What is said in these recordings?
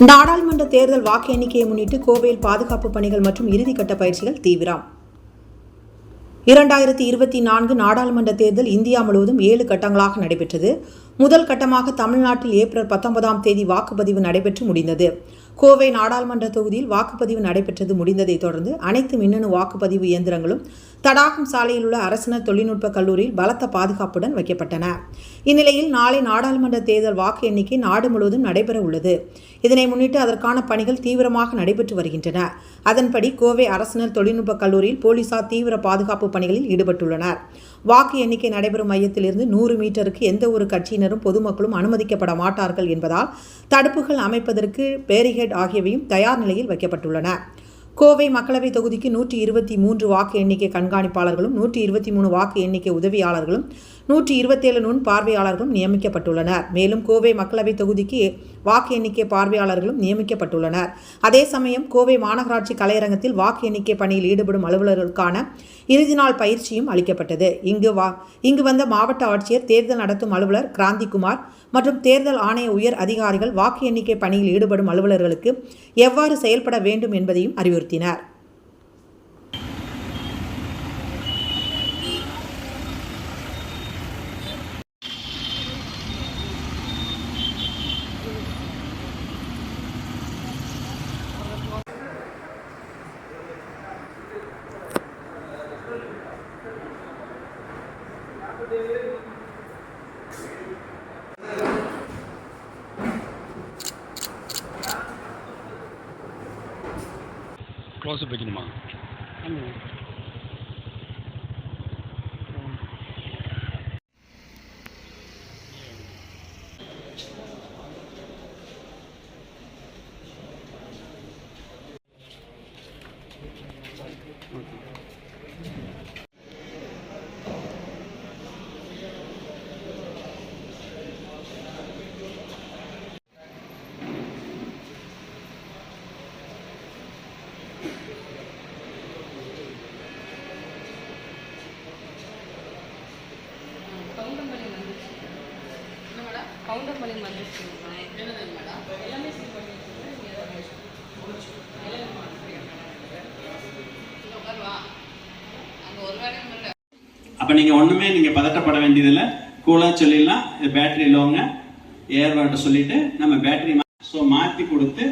நாடாளுமன்ற தேர்தல் வாக்கு எண்ணிக்கையை முன்னிட்டு கோவையில் பாதுகாப்பு பணிகள் மற்றும் இறுதிக்கட்ட பயிற்சிகள் தீவிரம். இரண்டாயிரத்தி இருபத்தி நான்கு நாடாளுமன்ற தேர்தல் இந்தியா முழுவதும் ஏழு கட்டங்களாக நடைபெற்றது. முதல் கட்டமாக தமிழ்நாட்டில் ஏப்ரல் பத்தொன்பதாம் தேதி வாக்குப்பதிவு நடைபெற்று முடிந்தது. கோவை நாடாளுமன்ற தொகுதியில் வாக்குப்பதிவு நடைபெற்றது முடிந்ததைத் தொடர்ந்து அனைத்து மின்னணு வாக்குப்பதிவு இயந்திரங்களும் தடாகம் சாலையில் உள்ள அரசினர் தொழில்நுட்ப கல்லூரியில் பலத்த பாதுகாப்புடன் வைக்கப்பட்டன. இந்நிலையில் நாளை நாடாளுமன்ற தேர்தல் வாக்கு எண்ணிக்கை நாடு முழுவதும் நடைபெற உள்ளது. இதனை முன்னிட்டு அதற்கான பணிகள் தீவிரமாக நடைபெற்று வருகின்றன. அதன்படி கோவை அரசினர் தொழில்நுட்ப கல்லூரியில் போலீசார் தீவிர பாதுகாப்பு பணிகளில் ஈடுபட்டுள்ளனர். வாக்கு எண்ணிக்கை நடைபெறும் மையத்திலிருந்து நூறு மீட்டருக்கு எந்த ஒரு கட்சியினரும் பொதுமக்களும் அனுமதிக்கப்பட மாட்டார்கள் என்பதால் தடுப்புகள் அமைப்பதற்கு பேரிகேட் ஆகியவையும் தயார் நிலையில் வைக்கப்பட்டுள்ளன. கோவை மக்களவைத் தொகுதிக்கு நூற்றி இருபத்தி மூன்று வாக்கு எண்ணிக்கை கண்காணிப்பாளர்களும் நூற்றி இருபத்தி மூணு வாக்கு எண்ணிக்கை உதவியாளர்களும் நூற்றி இருபத்தேழு நுண் பார்வையாளர்களும் நியமிக்கப்பட்டுள்ளனர். மேலும் கோவை மக்களவைத் தொகுதிக்கு வாக்கு எண்ணிக்கை பார்வையாளர்களும் நியமிக்கப்பட்டுள்ளனர். அதே சமயம் கோவை மாநகராட்சி கலையரங்கத்தில் வாக்கு எண்ணிக்கை பணியில் ஈடுபடும் அலுவலர்களுக்கான இறுதி நாள் பயிற்சியும் அளிக்கப்பட்டது. இங்கு வா இங்கு வந்த மாவட்ட ஆட்சியர் தேர்தல் நடத்தும் அலுவலர் கிராந்திகுமார் மற்றும் தேர்தல் ஆணைய உயர் அதிகாரிகள் வாக்கு எண்ணிக்கை பணியில் ஈடுபடும் அலுவலர்களுக்கு எவ்வாறு செயல்பட வேண்டும் என்பதையும் அறிவுறுத்தினர். க்ளோஸ் வைக்கணுமா வேலையும் இல்லை அப்ப நீங்க ஒண்ணுமே நீங்க பதட்டப்பட வேண்டியதில்லை. கூலா சொல்லிடலாம். இது பேட்டரி லோங்க ஏர் வாட்டர் சொல்லிட்டு நம்ம பேட்டரி ஸோ மாத்தி கொடுத்து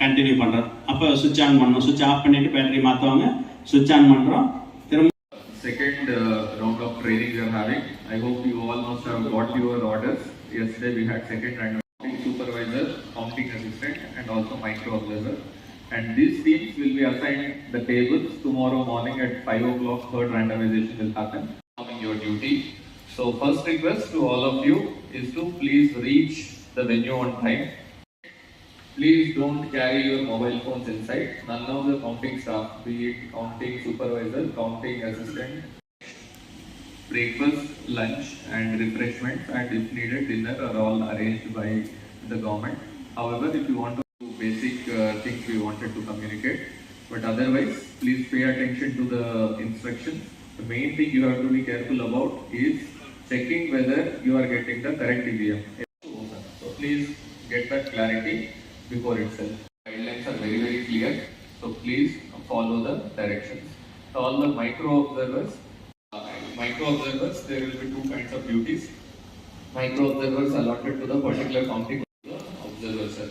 கண்டினியூ பண்றோம். அப்போ சுவிட்ச் ஆன் பண்ணணும் சுவிட்ச் ஆஃப் பண்ணிட்டு பேட்டரி மாத்துவாங்க. சுவிட்ச் ஆன் பண்றோம். திரும்ப we are having. I hope you all must have got your orders. Yesterday we had second round supervisor, counting assistant and also micro observer. And these teams will be assigned the tables tomorrow morning at 5 o'clock third randomization will happen. Coming your duty. So first request to all of you is to please reach the venue on time. Please don't carry your mobile phones inside. None of the counting staff, be it counting supervisor, counting assistant, breakfast, lunch, and refreshments, and if needed, dinner are all arranged by the government. However, if you want to do basic uh, things we wanted to communicate, but otherwise, please pay attention to the instructions. The main thing you have to be careful about is checking whether you are getting the correct EVM. So please get that clarity before itself. Guidelines are very very clear, so please follow the directions. So all the micro observers, uh, micro observers, there will be two kinds of duties. Micro observers allotted to the particular counting observer sir.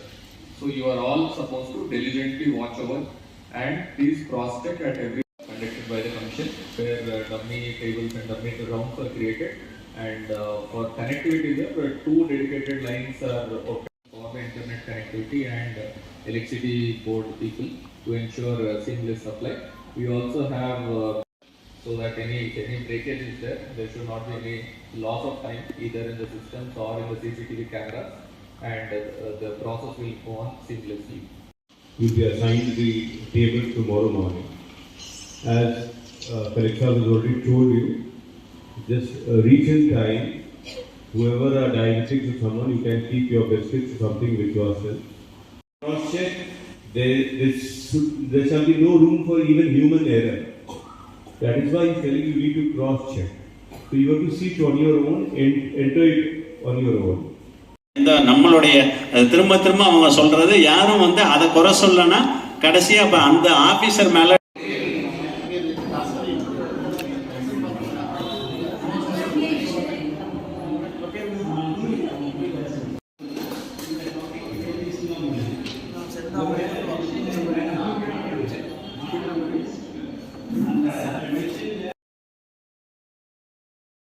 So you are all supposed to diligently watch over and please cross check at every conducted by the commission where uh, dummy tables and dummy rounds are created and uh, for connectivity there two dedicated lines are open for the internet connectivity and uh, electricity board people to ensure uh, seamless supply. We also have uh, so that any if any breakage is there, there should not be any loss of time either in the systems or in the CCTV cameras, and uh, the process will go on seamlessly. We will be assigned the table tomorrow morning. As uh, has already told you, just uh, reach in time. Whoever are diabetic to someone, you can keep your biscuits or something with yourself. Cross check. There, there, should, there shall be no room for even human error. That is why he's telling you need to cross check. So you have to see it on your own and enter it on your own. இந்த நம்மளுடைய திரும்ப திரும்ப அவங்க சொல்றது யாரும் வந்து அதை குறை சொல்லனா கடைசியா அப்ப அந்த ஆபீசர் மேல Amen.